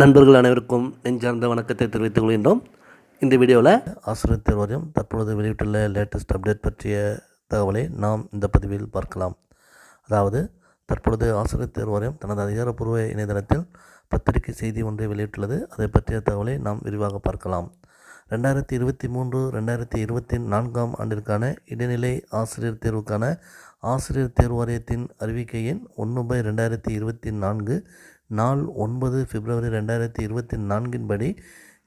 நண்பர்கள் அனைவருக்கும் நெஞ்சார்ந்த வணக்கத்தை தெரிவித்துக் கொள்கின்றோம். இந்த வீடியோவில் ஆசிரியர் தேர்வாரியம் தற்பொழுது வெளியிட்டுள்ள லேட்டஸ்ட் அப்டேட் பற்றிய தகவலை நாம் இந்த பதிவில் பார்க்கலாம். அதாவது தற்பொழுது ஆசிரியர் தேர்வாரியம் தனது அதிகாரப்பூர்வ இணையதளத்தில் பத்திரிகை செய்தி ஒன்றை வெளியிட்டுள்ளது. அதை பற்றிய தகவலை நாம் விரிவாக பார்க்கலாம். ரெண்டாயிரத்தி இருபத்தி மூன்று ரெண்டாயிரத்தி இருபத்தி நான்காம் ஆண்டிற்கான இடைநிலை ஆசிரியர் தேர்வுக்கான ஆசிரியர் தேர்வாரியத்தின் அறிவிக்கையின் ஒன்று பை ரெண்டாயிரத்தி இருபத்தி நான்கு நாள் ஒன்பது பிப்ரவரி ரெண்டாயிரத்தி இருபத்தி நான்கின் படி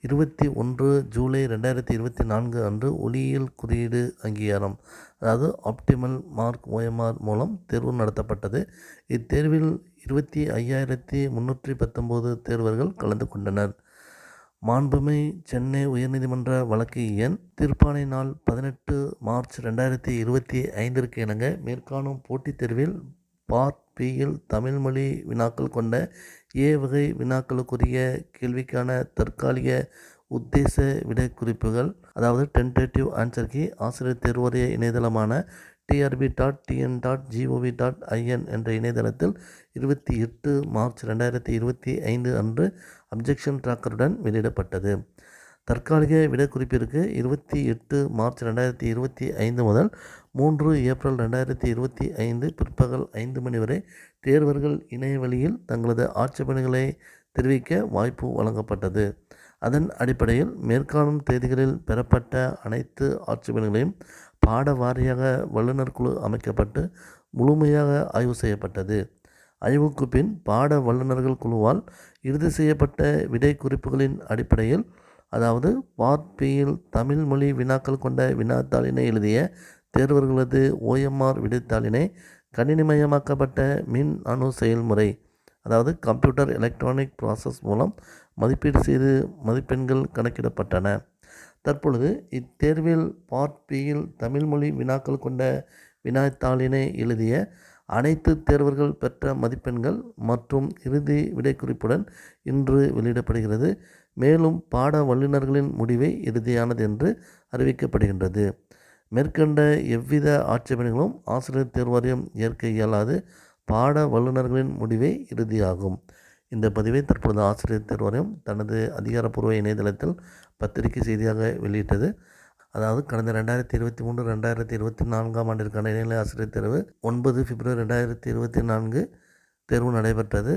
இருபத்தி ஒன்று ஜூலை ரெண்டாயிரத்தி இருபத்தி நான்கு அன்று ஒளியியல் குறியீடு அங்கீகாரம் அதாவது ஆப்டிமல் மார்க் ஓஎம்ஆர் மூலம் தேர்வு நடத்தப்பட்டது. இத்தேர்வில் இருபத்தி ஐயாயிரத்தி முந்நூற்றி பத்தொம்போது தேர்வர்கள் கலந்து கொண்டனர். மாண்புமை சென்னை உயர்நீதிமன்ற வழக்கு எண் தீர்ப்பாணை நாள் பதினெட்டு மார்ச் ரெண்டாயிரத்தி இருபத்தி ஐந்திற்கு இணங்க மேற்காணும் போட்டித் தேர்வில் பார்ட் பியில் தமிழ் வினாக்கள் கொண்ட ஏ வகை வினாக்களுக்குரிய கேள்விக்கான தற்காலிக உத்தேச விடைக்குறிப்புகள் அதாவது டென்டேட்டிவ் ஆன்சர் ஆசிரியர் தேர்வுடைய இணையதளமான TRB dot TN dot GOV dot IN என்ற இணையதளத்தில் இருபத்தி எட்டு மார்ச் ரெண்டாயிரத்தி இருபத்தி ஐந்து அன்று அப்ஜெக்ஷன் ட்ராக்கருடன் வெளியிடப்பட்டது. தற்காலிக விடைக்குறிப்பிற்கு இருபத்தி எட்டு மார்ச் ரெண்டாயிரத்தி இருபத்தி ஐந்து முதல் மூன்று ஏப்ரல் ரெண்டாயிரத்தி இருபத்தி ஐந்து பிற்பகல் ஐந்து மணி வரை தேர்வர்கள் இணைய வழியில் தங்களது ஆட்சேபனைகளை தெரிவிக்க வாய்ப்பு வழங்கப்பட்டது. அதன் அடிப்படையில் மேற்காணும் தேதிகளில் பெறப்பட்ட அனைத்து ஆட்சேபனைகளையும் பாட வாரியாக வல்லுநர் குழு அமைக்கப்பட்டு முழுமையாக ஆய்வு செய்யப்பட்டது. ஆய்வுக்கு பின் பாட வல்லுநர்கள் குழுவால் இறுதி செய்யப்பட்ட விடை குறிப்புகளின் அடிப்படையில் அதாவது பார்ப்பியில் தமிழ் மொழி வினாக்கள் கொண்ட வினாத்தாளினை எழுதிய தேர்வர்களது ஓஎம்ஆர் விடைத்தாளினை கணினிமயமாக்கப்பட்ட மின் அணு செயல்முறை அதாவது கம்ப்யூட்டர் எலக்ட்ரானிக் ப்ராசஸ் மூலம் மதிப்பீடு செய்து மதிப்பெண்கள் கணக்கிடப்பட்டன. தற்பொழுது இத்தேர்வில் பார்ட் பியில் தமிழ் மொழி வினாக்கள் கொண்ட வினாத்தாளினை எழுதிய அனைத்து தேர்வர்கள் பெற்ற மதிப்பெண்கள் மற்றும் இறுதி விடைக்குறிப்புடன் இன்று வெளியிடப்படுகிறது. மேலும் பாட வல்லுநர்களின் முடிவை இறுதியானது என்று அறிவிக்கப்படுகின்றது. மேற்கண்ட எவ்வித ஆட்சேபனைகளும் ஆசிரியர் தேர்வாரியம் ஏற்க இயலாது. பாட வல்லுநர்களின் முடிவே இறுதியாகும். இந்த பதிவை தற்பொழுது ஆசிரியர் தேர்வாரியம் தனது அதிகாரப்பூர்வ இணையதளத்தில் பத்திரிகை செய்தியாக வெளியிட்டது. அதாவது கடந்த ரெண்டாயிரத்தி இருபத்தி மூன்று ரெண்டாயிரத்தி இருபத்தி நான்காம் ஆண்டிற்கான இடைநிலை ஆசிரியர் தேர்வு ஒன்பது பிப்ரவரி ரெண்டாயிரத்தி இருபத்தி நான்கு தேர்வு நடைபெற்றது.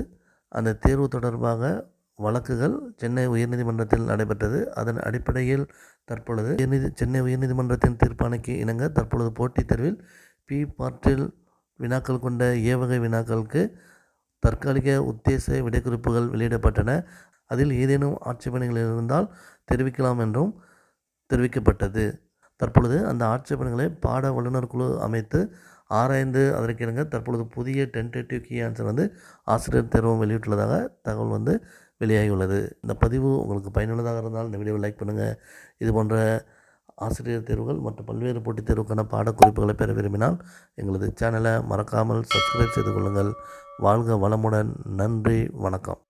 அந்த தேர்வு தொடர்பாக வழக்குகள் சென்னை உயர்நீதிமன்றத்தில் நடைபெற்றது. அதன் அடிப்படையில் தற்பொழுது உயர்நீதி சென்னை உயர்நீதிமன்றத்தின் தீர்ப்பாணைக்கு இணங்க தற்பொழுது போட்டித் தேர்வில் பி பார்ட்டில் வினாக்கள் கொண்ட ஏவகை வினாக்களுக்கு தற்காலிக உத்தேச விடைக்குறிப்புகள் வெளியிடப்பட்டன. அதில் ஏதேனும் ஆட்சேபனைகள் இருந்தால் தெரிவிக்கலாம் என்றும் தெரிவிக்கப்பட்டது. தற்பொழுது அந்த ஆட்சேபனைகளை பாட வல்லுநர் குழு அமைத்து ஆராய்ந்து அதற்கிணங்க தற்பொழுது புதிய டென்டேட்டிவ் கீ ஆன்சர் வந்து ஆசிரியர் தேர்வும் வெளியிட்டுள்ளதாக தகவல் வந்து வெளியாகியுள்ளது. இந்த பதிவு உங்களுக்கு பயனுள்ளதாக இருந்தால் இந்த வீடியோவை லைக் பண்ணுங்கள் இது போன்ற ஆசிரியர் தேர்வுகள் மற்றும் பல்வேறு போட்டித் தேர்வுக்கான பாடக்குறிப்புகளை பெற விரும்பினால் எங்களது சேனலை மறக்காமல் சப்ஸ்கிரைப் செய்து கொள்ளுங்கள். வாழ்க வளமுடன். நன்றி. வணக்கம்.